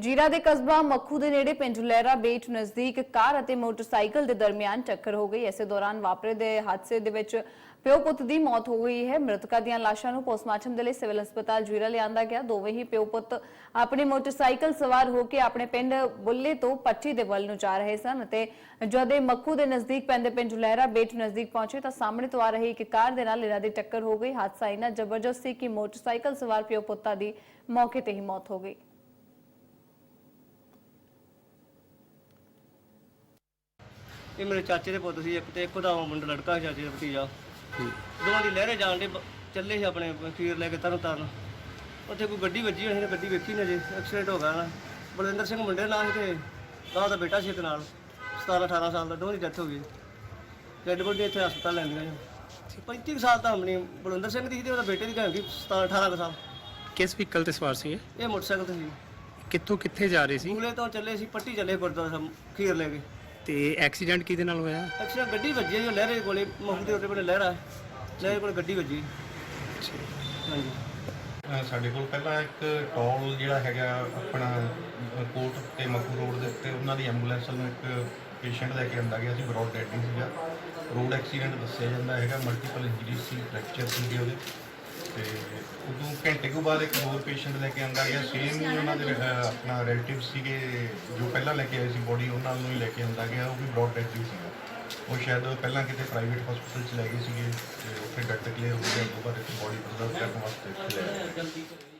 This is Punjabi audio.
ਜੀਰਾ ਦੇ ਕਸਬਾ ਮੱਖੂ ਦੇ ਨੇੜੇ ਪਿੰਡ ਲਹਿਰਾ ਬੇਟ ਨਜ਼ਦੀਕ ਕਾਰ ਅਤੇ ਮੋਟਰਸਾਈਕਲ ਦੇ ਦਰਮਿਆਨ ਟੱਕਰ ਹੋ ਗਈ। ਇਸੇ ਦੌਰਾਨ ਵਾਪਰੇ ਦੇ ਹਾਦਸੇ ਦੇ ਵਿੱਚ ਪਿਓ ਪੁੱਤ ਦੀ ਮੌਤ ਹੋ ਗਈ ਹੈ। ਮ੍ਰਿਤਕਾਂ ਦੀਆਂ ਲਾਸ਼ਾਂ ਨੂੰ ਪੋਸਟਮਾਰਟਮ ਦੇ ਲਈ ਸਿਵਲ ਹਸਪਤਾਲ ਜੀਰਾ ਲਿਆਂਦਾ ਗਿਆ। ਦੋਵੇਂ ਹੀ ਪਿਓ ਪੁੱਤ ਆਪਣੇ ਮੋਟਰਸਾਈਕਲ ਸਵਾਰ ਹੋ ਕੇ ਆਪਣੇ ਪਿੰਡ ਬੁੱਲੇ ਤੋਂ ਪੱਟੀ ਦੇ ਵੱਲ ਨੂੰ ਜਾ ਰਹੇ ਸਨ ਅਤੇ ਜਦ ਇਹ ਮੱਖੂ ਦੇ ਨਜ਼ਦੀਕ ਪੈਂਦੇ ਪਿੰਡ ਲਹਿਰਾ ਬੇਟ ਨਜ਼ਦੀਕ ਪਹੁੰਚੇ ਤਾਂ ਸਾਹਮਣੇ ਤੋਂ ਆ ਰਹੀ ਇੱਕ ਕਾਰ ਦੇ ਨਾਲ ਇਹਨਾਂ ਦੀ ਟੱਕਰ ਹੋ ਗਈ। ਹਾਦਸਾ ਇੰਨਾ ਜ਼ਬਰਦਸਤ ਸੀ ਕਿ ਮੋਟਰਸਾਈਕਲ ਸਵਾਰ ਪਿਓ ਪੁੱਤਾਂ ਦੀ ਮੌਕੇ ਤੇ ਹੀ ਮੌਤ ਹੋ ਗਈ। ਇਹ ਮੇਰੇ ਚਾਚੇ ਦੇ ਪੁੱਤ ਸੀ ਇੱਕ ਤੇ ਇੱਕ ਦਾ ਮੁੰਡਾ ਲੜਕਾ ਸੀ ਚਾਚੇ ਦਾ ਭਤੀਜਾ। ਦੋਵਾਂ ਦੀ ਲਹਿਰੇ ਜਾਣ ਦੇ ਚੱਲੇ ਸੀ ਆਪਣੇ ਖੀਰ ਲੈ ਕੇ ਤਰਨ ਤਾਰਨ ਉੱਥੇ ਕੋਈ ਗੱਡੀ ਵੱਜੀ ਹੋਣੀ ਨੇ ਗੱਡੀ ਵੇਖੀ ਨਾ ਜੇ ਐਕਸੀਡੈਂਟ ਹੋ ਗਿਆ ਨਾ। ਬਲਵਿੰਦਰ ਸਿੰਘ ਮੁੰਡੇ ਨਾਲ ਸੀ ਤੇ ਗਾਂ ਦਾ ਬੇਟਾ ਸੀ ਇੱਕ ਨਾਲ 17 18 ਸਾਲ ਦਾ ਦੋਵਾਂ ਦੀ ਡੈਥ ਹੋ ਗਈ। ਡੈਡ ਬੋਡੀ ਇੱਥੇ ਹਸਪਤਾਲ ਲੈਂਦੀਆਂ ਜੀ 35 ਕੁ ਸਾਲ ਤਾਂ ਆਪਣੀ ਬਲਵਿੰਦਰ ਸਿੰਘ ਦੀ ਸੀ ਤੇ ਉਹਦਾ ਬੇਟੇ ਦੀ ਘਰ ਸੀ 17 18 ਕੁ ਸਾਲ। ਕਿਸ ਵਹੀਕਲ ਤੇ ਸਵਾਰ ਸੀ ਇਹ? ਇਹ ਮੋਟਰਸਾਈਕਲ ਤੇ ਸੀ। ਕਿੱਥੋਂ ਕਿੱਥੇ ਜਾ ਰਹੇ ਸੀ? ਮੂਲੇ ਤੋਂ ਚੱਲੇ ਸੀ ਪੱਟੀ ਚੱਲੇ ਗੁਰਦੁਆਰਾ ਸਾਹਿਬ ਖੀਰ ਲੈ ਕੇ। ਤੇ ਐਕਸੀਡੈਂਟ ਕਿਹਦੇ ਨਾਲ ਹੋਇਆ? ਅੱਛਾ ਗੱਡੀ ਵੱਜੀ ਹੈ ਜੋ ਲਹਿਰੇ ਕੋਲੇ ਮਹੂ ਦੇ ਉੱਤੇ ਕੋਲੇ ਲਹਿਰਾ ਲਹਿਰੇ ਕੋਲੇ ਗੱਡੀ ਵੱਜੀ। ਹਾਂਜੀ। ਅ, ਸਾਡੇ ਕੋਲ ਪਹਿਲਾਂ ਇੱਕ ਟੋਲ ਜਿਹੜਾ ਹੈਗਾ ਆਪਣਾ ਅ, ਕੋਟ ਤੇ ਮਕੂ ਰੋਡ ਦੇ ਉੱਤੇ ਉਹਨਾਂ ਦੀ ਐਂਬੂਲੈਂਸ ਨੂੰ ਇੱਕ ਪੇਸ਼ੈਂਟ ਲੈ ਕੇ ਆਂਦਾ ਗਿਆ ਸੀ ਬਰੋਡ ਡੈਡਿੰਗ ਸੀਗਾ। ਰੋਡ ਐਕਸੀਡੈਂਟ ਦੱਸਿਆ ਜਾਂਦਾ ਹੈਗਾ ਮਲਟੀਪਲ ਇੰਜਰੀ ਸੀ ਫ੍ਰੈਕਚਰ ਸੀਗੇ ਉਹਦੇ। ਤੇ ਉਦੋਂ ਘੰਟੇ ਕੁ ਬਾਅਦ ਇੱਕ ਹੋਰ ਪੇਸ਼ੈਂਟ ਲੈ ਕੇ ਆਂਦਾ ਗਿਆ। ਸੇਮ ਹੀ ਉਹਨਾਂ ਦੇ ਅ, ਆਪਣਾ ਰਿਲੇਟਿਵ ਸੀਗੇ ਜੋ ਪਹਿਲਾਂ ਲੈ ਕੇ ਆਏ ਸੀ ਬੋਡੀ ਉਹਨਾਂ ਨੂੰ ਹੀ ਲੈ ਕੇ ਆਂਦਾ ਗਿਆ। ਉਹ ਵੀ ਬਰੋਡ ਡੈਡਿੰਗ ਸੀਗਾ। ਉਹ ਸ਼ਾਇਦ ਪਹਿਲਾਂ ਕਿਤੇ ਪ੍ਰਾਈਵੇਟ ਹਸਪੀਟਲ ਚ ਲੈ ਗਏ ਸੀਗੇ ਤੇ ਉੱਥੇ ਡਾਕਟਰ ਕਲੀਅਰ ਹੋ ਗਿਆ। ਉਹ ਇੱਕ ਬੋਡੀ ਪ੍ਰਜ਼ਰਵ ਕਰਨ ਵਾਸਤੇ ਇੱਥੇ ਲੈ ਆਏ